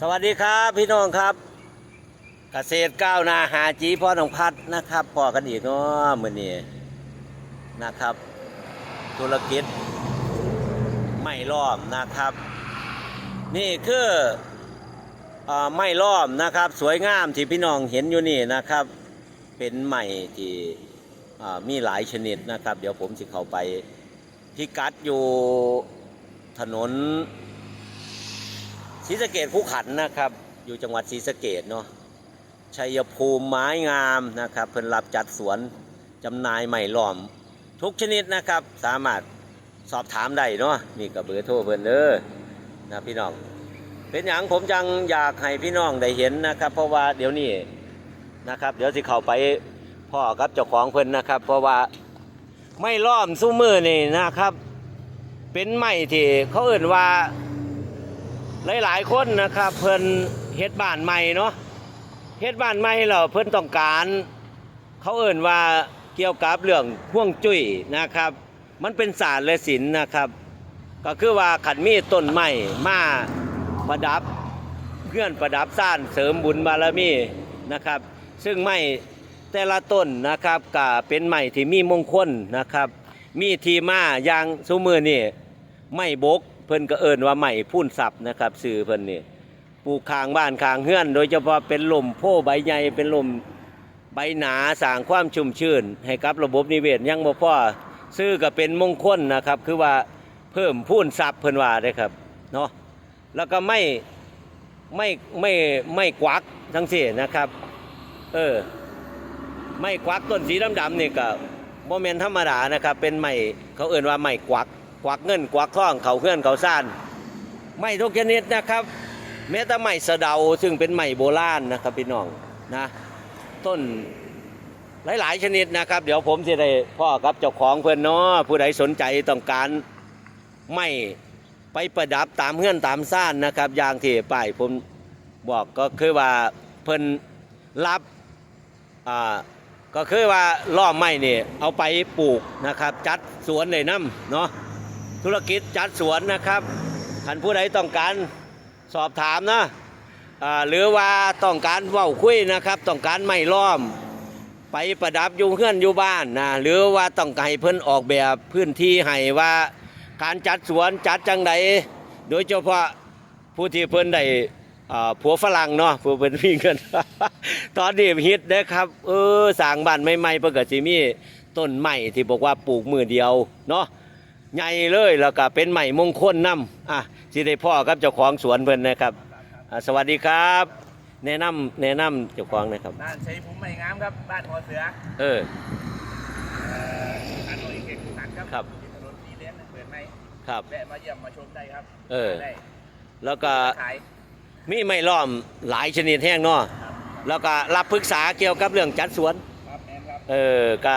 สวัสดีครับพี่น้องครับ เกษตรก้าวนาหาจีพ่อน้องพัดนะครับพอกันอีกเนาะมื้อนี้นะครับ ธุรกิจไม่ล้อมนะครับ นี่คืออ่อไม่ล้อมนะครับ สวยงามที่พี่น้องเห็นอยู่นี่นะครับ เป็นไม้ที่อ่ามีหลายชนิดนะครับ เดี๋ยวผมสิเข้าไปพิกัดอยู่ถนน ศรีสะเกดภูขันนะครับ อยู่จังหวัดศรีสะเกดเนาะชัยภูมิไม้งามนะครับเพิ่นรับจัดสวนจำหน่ายใหม่ล้อม ทุกชนิดนะครับ สามารถสอบถามได้เนาะนี่ก็เบอร์โทรเพิ่นเด้อนะพี่น้อง เป็นอย่างผมจังอยากให้พี่น้องได้เห็นนะครับ เพราะว่าเดี๋ยวนี้นะครับ เดี๋ยวสิเข้าไปพ่อกับเจ้าของเพิ่นนะครับ เพราะว่าไม่ล้อมสู้มือนี่นะครับ เป็นไม้ที่เขาเอื่นว่า หลายๆคนนะครับ เพิ่นเฮ็ดบ้านใหม่เนาะเฮ็ดบ้านใหม่แล้วเพิ่นต้องการ เขาเอ่นว่าเกี่ยวกับเรื่องห่วงจุ้ยนะครับ มันเป็นศาสตร์และศิลป์นะครับ ก็คือว่าขันมีต้นไม้มาประดับเพื่อนประดับสร้างเสริมบุญบารมีนะครับ ซึ่งไม้แต่ละต้นนะครับก็เป็นไม้ที่มีมงคลนะครับ มีทีมาอย่างซุมือนี่ไม้บก เพิ่นก็เอิ้นว่าไม้พูนศัพท์นะครับสื่อเพิ่นนี่ปลูกคางบ้านคางเฮือน โดยเฉพาะเป็นลมโพใบใหญ่เป็นลมใบหนาสร้างความชุ่มชื่น ให้กับระบบนิเวศยังบ่พอซื้อก็เป็นมงคลนะครับ คือว่าเพิ่มพูนศัพท์เพิ่นว่าได้ครับเนาะแล้วก็ไม่ไม่ไม่ไม่กวักทั้งสิ้นนะครับ เออไม่กวักต้นสีดำๆนี่ก็บ่แมนธรรมดานะครับ เป็นไม้เขาเอ่นว่าไม้กวัก วักเงินกวักทองเขาเคลื่อนเขาซ่านไม้ทุกชนิดนะครับแม้แต่ไม้สะเดาซึ่งเป็นไม้โบราณนะครับพี่น้องนะต้นหลาย ๆ ชนิดนะครับ เดี๋ยวผมจะได้พ่อกับเจ้าของเพื่อนเนาะผู้ใดสนใจต้องการไม้ไปประดับตามเงื่อนตามซ่านนะครับอย่างที่ป้ายผมบอกก็คือว่าเพิ่นรับอ่าก็คือว่าล่อไม้นี่เอาไปปลูกนะครับ จัดสวนเลยน้ำเนาะ ธุรกิจจัดสวนนะครับท่านผู้ใดต้องการสอบถามนะหรือว่าต้องการเว้าคุยนะครับ ต้องการไม้ล้อม ไปประดับอยู่เพื่อนอยู่บ้านนะหรือว่าต้องให้เพิ่อนออกแบบพื้นที่ให้ว่าการจัดสวนจัดจังใดโดยเฉพาะผู้ที่เพิ่อนได้ผัวฝรั่งเนาะผัวเป็นพี่เงินตอนนี้ฮิตนะครับเออสร้างบ้านใหม่ๆเพิ่นก็สิมีต้นไม้ที่บอกว่าปลูกมือเดียวเนาะ ใหญ่เลยแล้วก็เป็นไม้มงคลนำอะสิได้พ่อกับเจ้าของสวนเพิ่นนะครับอ่าสวัสดีครับ แนะนำแนะนำเจ้าของนะครับบ้านชัยภูมิใหม่งามครับบ้านหอเสือเออเอ่อถนนเขตขุขันครับครับที่ถนนสีเลนเปิดไหมครับแวะมาเยี่ยมมาชมได้ครับ เออได้แล้วก็ขายมีไม้ล้อมหลายชนิดแห้งเนาะครับแล้วก็รับปรึกษาเกี่ยวกับเรื่องจัดสวนครับแมนครับเออก็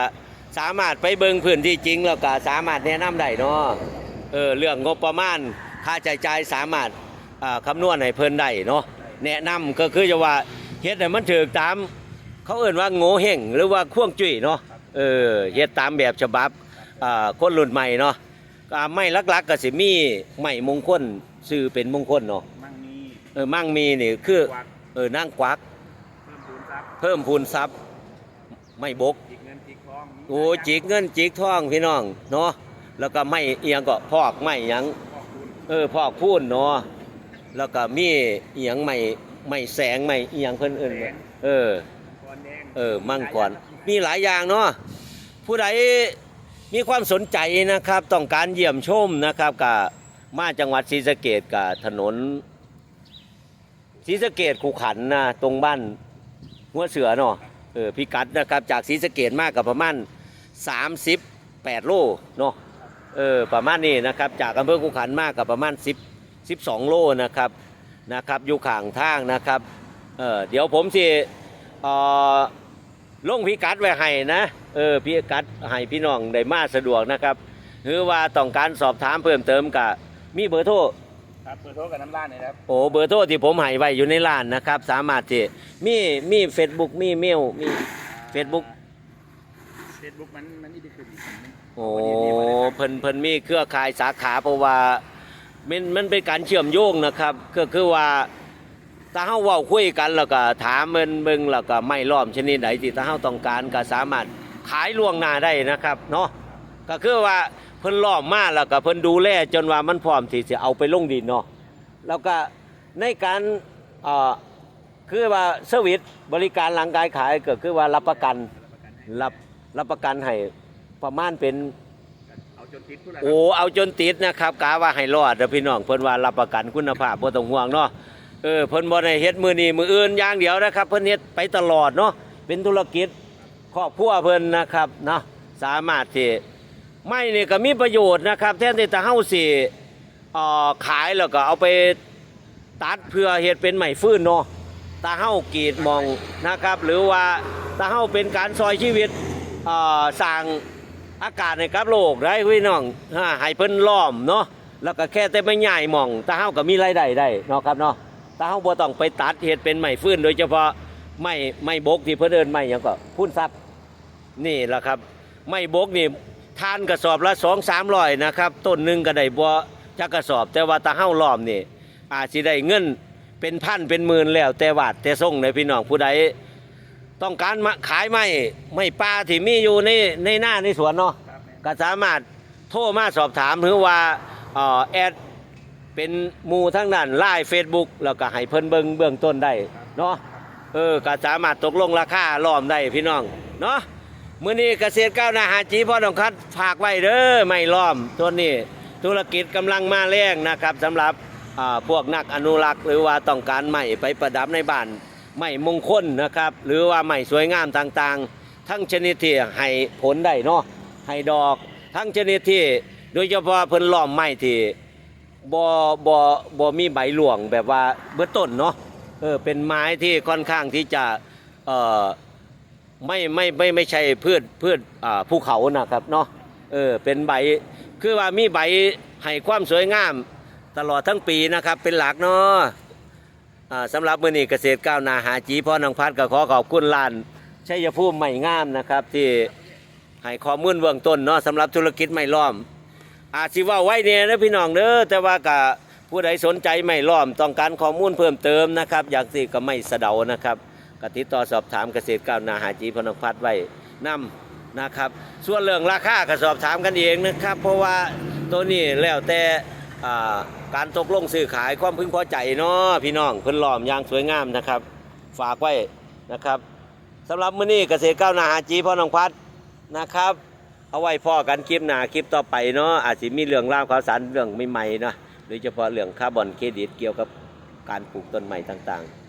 สามารถไปเบิ่งพื้นที่จริงแล้วก็สามารถแนะนำได้เนาะเออเรื่องงบประมาณค่าใช้จ่ายสามารถอ่าคำนวณให้เพิ่นได้เนาะแนะนำก็คือจะว่าเฮ็ดให้มันถูกตาม เขาเอ่นว่าโง่เฮงหรือว่าข่วงจุ้ยเนาะเออเฮ็ดตามแบบฉบับอ่าคนรุ่นใหม่เนาะก็ไม่ลักๆก็สิมีไม่มงคลชื่อเป็นมงคลเนาะมั่งมีเออมั่งมีนี่คือกวักเออนั่งกวัก เพิ่มพูนทรัพย์ ไม่บกจิกเงินจิกทองโอ้จิกเงินจิกทองพี่น้องเนาะแล้วก็ไม่เอียงก็พอกไม่หยังขอบคุณเออพอกพูนเนาะแล้วก็มีเอียงไม่ไม่แสงไม่เอียงเพิ่นเอิ้นว่าเออก่อนแดงเออมั่งก่อนมีหลายอย่างเนาะผู้ใดมีความสนใจนะครับต้องการเยี่ยมชมนะครับกับมาจังหวัดศรีสะเกดกับถนนศรีสะเกดขู่ขันนะตรงบ้านหัวเสือเนาะ เออพิกัดนะครับจากศรีสะเกดมากกับประมาณ 38 โลเนาะเออประมาณนี้นะครับจากอำเภอขู่ขันมากกับประมาณ 10 12 โลนะครับนะครับอยู่ข้างทางนะครับเออเดี๋ยวผมสิเอ่อลงพิกัดไว้ให้นะเออพิกัดให้พี่น้องได้มาสะดวกนะครับ หรือว่าต้องการสอบถามเพิ่มเติมกับมีเบอร์โทร ครับเปิดโทรกับน้ำร้านเลยครับโอ้เบอร์โทรที่ผมให้ไว้อยู่ในร้านนะครับ สามารถที่มีมีเฟซบุ๊กมีเมลมี Facebook เฟซบุ๊กมันมันนี่ได้ขึ้นอีกนิดนึงโอ้เพิ่นเพิ่นมีเครือข่ายสาขาเพราะว่ามันมันเป็นการเชื่อมโยงนะครับ ก็คือว่าถ้าเฮาเว้าคุยกันแล้วก็ถามเบิ่นเบิ่งแล้วก็ไม่ล้อมชนิดใดที่ถ้าเฮาต้องการก็สามารถขายล่วงหน้าได้นะครับเนาะก็คือว่า เพิ่นล้อมมาแล้วก็เพิ่นดูแลจนว่ามันพร้อมที่จะเอาไปลงดินเนาะแล้วก็ในการเอ่อคือว่าเซอร์วิสบริการหลังการขายก็คือว่ารับประกันรับรับประกันให้ประมาณเป็นเอาจนติดพุ่นละโอ้เอาจนติดนะครับกาว่าให้รอดเด้อพี่น้องเพิ่นว่ารับประกันคุณภาพบ่ต้องห่วงเนาะเออเพิ่นบ่ได้เฮ็ดมื้อนี้มื้ออื่นอย่างเดียวนะครับ เพิ่นเฮ็ดไปตลอดเนาะเป็นธุรกิจครอบครัวเพิ่นนะครับเนาะสามารถที่ ไม่นี่ก็มีประโยชน์นะครับ แทนที่จะเฮาสิขายแล้วก็เอาไปตัดเพื่อเฮ็ดเป็นไม้ฟืนเนาะตาเฮากรีดมองนะครับ หรือว่าตาเฮาเป็นการซอยชีวิตเอ่อสร้างอากาศในกับโลกได้พี่น้องให้เพิ่นล้อมเนาะแล้วก็แค่แต่ไม่ใหญ่มองตาเฮาก็มีรายได้ได้เนาะครับเนาะตาเฮาบ่ต้องไปตัดเฮ็ดเป็นไม้ฟืนโดยเฉพาะไม้ไม้บกที่เพิ่นเอิ้นไม้หยังก็พุ่นทรัพย์นี่แหละครับ ไม้บกนี่ ทานกระสอบละ2 300นะครับต้นหนึ่งก็ได้บ่จักกระสอบ แต่ว่าตาเฮาล้อมนี่อาจสิได้เงินเป็นพันเป็นหมื่นแล้ว แต่วาดแต่ส่งในพี่น้องผู้ใดต้องการมาขายไม้ไม้ป่าที่มีอยู่ในในหน้าในสวนเนาะก็สามารถโทรมาสอบถามหรือว่าแอดเป็นมูทั้งนั้นไลน์เฟซบุ๊กแล้วก็ให้เพิ่นเบิงเบื้องต้นได้เนาะเออก็สามารถตกลงราคาล้อมได้พี่น้องเนาะ มื้อนี้เกษตรก้าวหน้าหาจีพ่อต้องคัดฝากไว้เด้อไม่ล้อมตัวนี้ธุรกิจกำลังมาแรงนะครับสำหรับพวกนักอนุรักษ์ หรือว่าต้องการไม้ไปประดับในบ้านไม้มงคลนะครับ หรือว่าไม้สวยงามต่างๆ ทั้งชนิดที่ให้ผลได้เนาะให้ดอก ทั้งชนิดที่โดยเฉพาะเพิ่นล้อมไม้ที่บ่บ่บ่มีใบหลวงแบบว่าเบื้อต้นเนาะเออเป็นไม้ที่ค่อนข้างที่จะเอ่อ ไม่ไม่ไม่ไม่ใช่พืชพืชอ่าภูเขานะครับเนาะเออเป็นใบคือว่ามีใบให้ความสวยงาม ตลอดทั้งปีนะครับเป็นหลักเนาะอ่าสำหรับมื้อนี้เกษตรก้าวหนาหาจีพ่อน้องพัดก็ขอขอบคุณร้านชัยภูมิใหม่งามนะครับ ที่ให้ข้อมูลเบื้องต้นเนาะสำหรับธุรกิจไม่ล้อม อาจสิว่าไว้เนี่ยนะพี่น้องเด้อแต่ว่าก็ผู้ใดสนใจไม่ล้อมต้องการข้อมูลเพิ่มเติมนะครับ อยากสิก็ไม่สะเดานะครับ กติดต่อสอบถามเกษตรก้าวนาหาจีพนพัฒน์ไว้นํนะครับ ส่วนเรื่องราคาก็สอบถามกันเองนะครับ เพราะว่าตัวนี้แล้วแต่การตกลงซื้อขายความพึงพอใจเนาะพี่น้องเพิ่นหลอมอย่างสวยงามนะครับ ฝากไว้นะครับสำหรับมื้อนี้เกษตรก้าวนาหาจีพ่อน้องพัดนะครับ เอาไว้พ่อกันคลิปหน้าคลิปต่อไปเนาะอาจจะมีเรื่องราวข่าวสารเรื่องใหม่ๆเนาะโดยเฉพาะเรื่องคาร์บอนเครดิตเกี่ยวกับการปลูกต้นไม้ต่างๆ